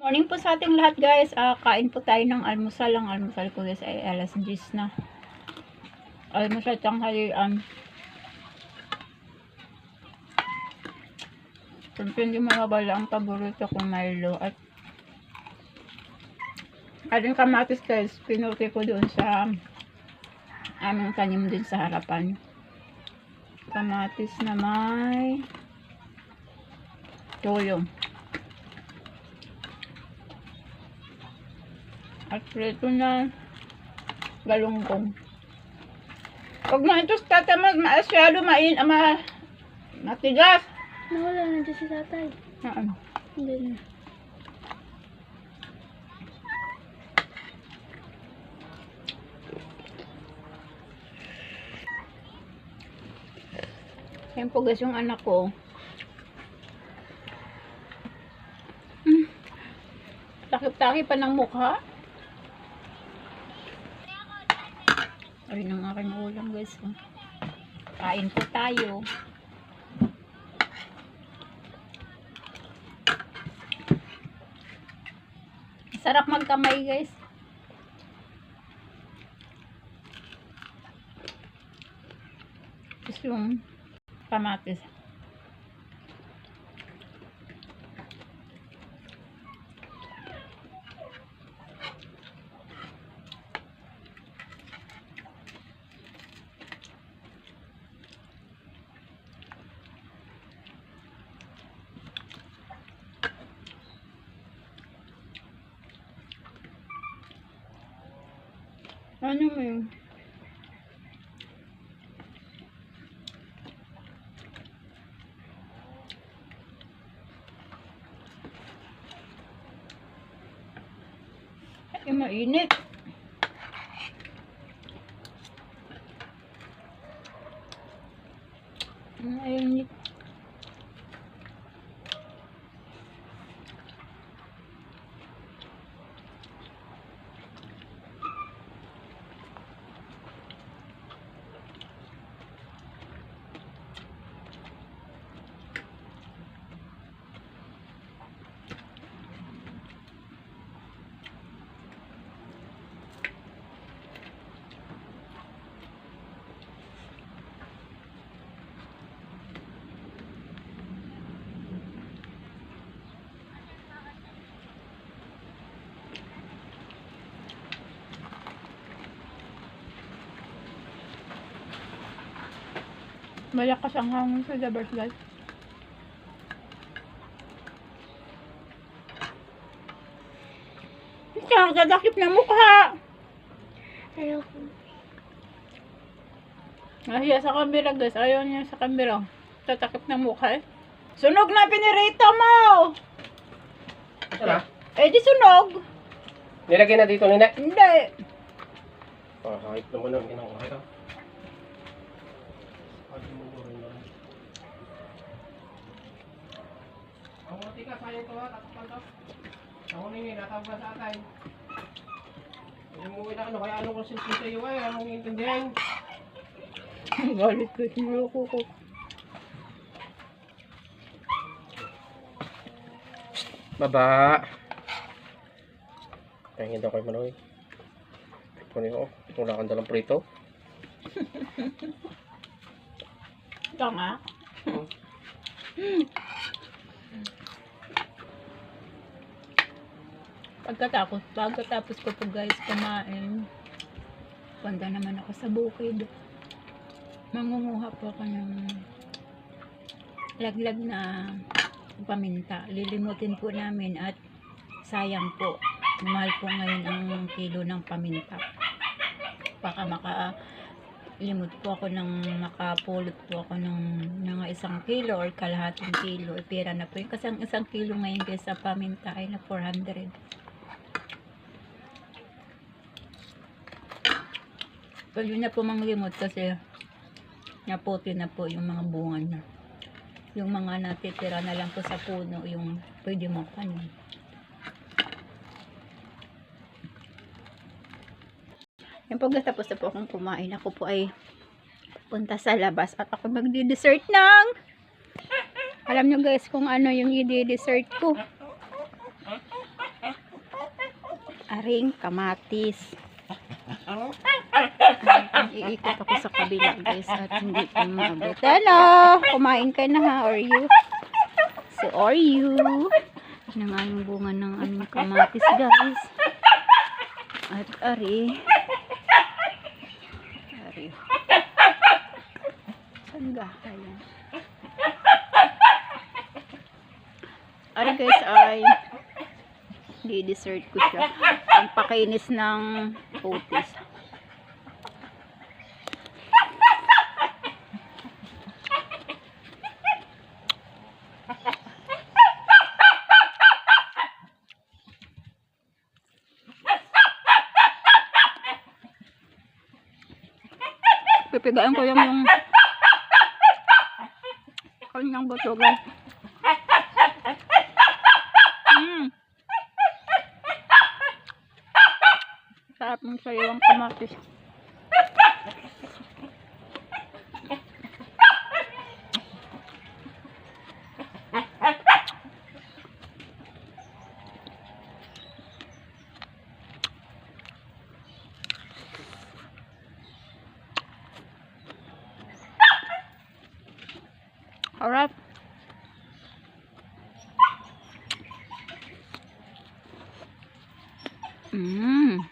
Morning po sa ating lahat guys. Ah, kain po tayo ng almusal. Ang almusal ko guys ay alas 10 na. Almusal tanghalian. Siyempre hindi mawawala ang paborito kong Milo at ating kamatis guys. Pinuti ko doon sa aming tanim din sa harapan. Kamatis na may toyo. At prito na galunggong. Pag mga ito sa tatamad, maasyado main, ama, matigas. Nawala na dyan si tatay. Ah, Hindi na. Yan po guys yung anak ko. Hmm. Takip-takip pa ng mukha. Ayun ang aking ulam guys. oh. Kain po tayo. Sarap magkamay guys. Tapos yung kamatis. Ano mo yun? Ay, mainit. Mainit. Malakas ang hangin sa labas guys. Ito ang dadakip na mukha. Ayoko. Nahiya sa kamera guys. Ayaw niya sa kamera. Tatakip ng mukha eh. Sunog na pinirito mo! Ano? Eh di sunog. Nilagay na dito, Nina. Hindi. Oh, kahit naman ang inang mati ka, sayang to ha, tatakpan to. Ako nini, natawag sa atay. Umuwi na ano, kaya ano kung silpi sa iyo ay, anong intindihan? Galit ko. Niloko ko. Baba. Kaya daw kayo manoy. Kunin ko, wala kang dalang prito. Tanga. Pagkatapos, pagkatapos ko po guys kumain, punta naman ako sa bukid. Mangunguha po ako ng laglag na paminta. Lilimutin po namin at sayang po. Mahal po ngayon ang kilo ng paminta. Baka maka limot po ako ng makapulot po ako ng mga isang kilo or kalahating kilo. Pera na po yun. Kasi ang isang kilo ngayon sa paminta ay na 400. Pwede na po manglimot kasi naputi na po yung mga bunga niya. Yung mga natitira na lang po sa puno, yung pwede mo kanin. Yan po guys, tapos na po akong kumain. Ako po ay punta sa labas at ako magdi-dessert ng alam nyo guys kung ano yung i-dessert ko. aring kamatis. Iikot ako sa kabila guys at hindi ko maabot. Hello! Kumain ka na ha? Or you? So, are you? Yan nga yung bunga ng aming kamatis guys. At ari. Ari. Saan ga? Ayan. Ari guys ay di-dessert ko siya. Ang pakainis ng otis. Pipigaan ko yung yung kanyang buto guys. Mm. Sarap ng sariwang kamatis. Harap. Mmm.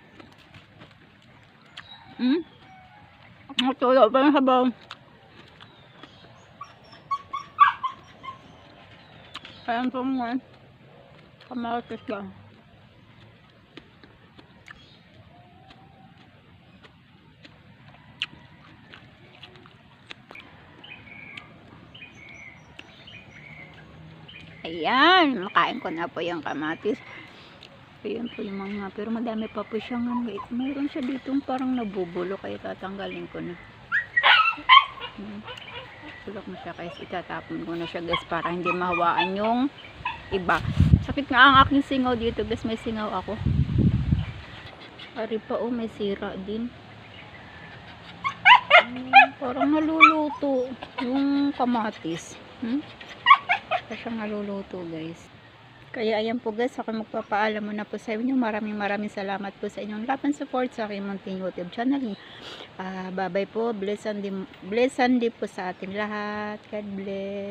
Hmm? Natulo pa yung sabaw. Ayan po mga kamatis lang. Ayan, makain ko na po yung kamatis. Ayan po yung mga, pero madami pa po siyang, ano, eh, mayroon siya dito parang nabubulo, kaya tatanggalin ko na. Hmm. Bulok na siya, kaya itatapon ko na siya guys, para hindi mahawaan yung iba. Sakit nga ang aking singaw dito guys, may singaw ako. Ari pa oh, may sira din. Hmm, parang naluluto yung kamatis. Hmm? Pa siyang naluluto guys. Kaya ayan po guys, ako magpapaalam muna po sa inyo. Maraming maraming salamat po sa inyong laban support sa aking munting YouTube channel. Ah, bye bye po. Bless and, bless and po sa ating lahat. God bless.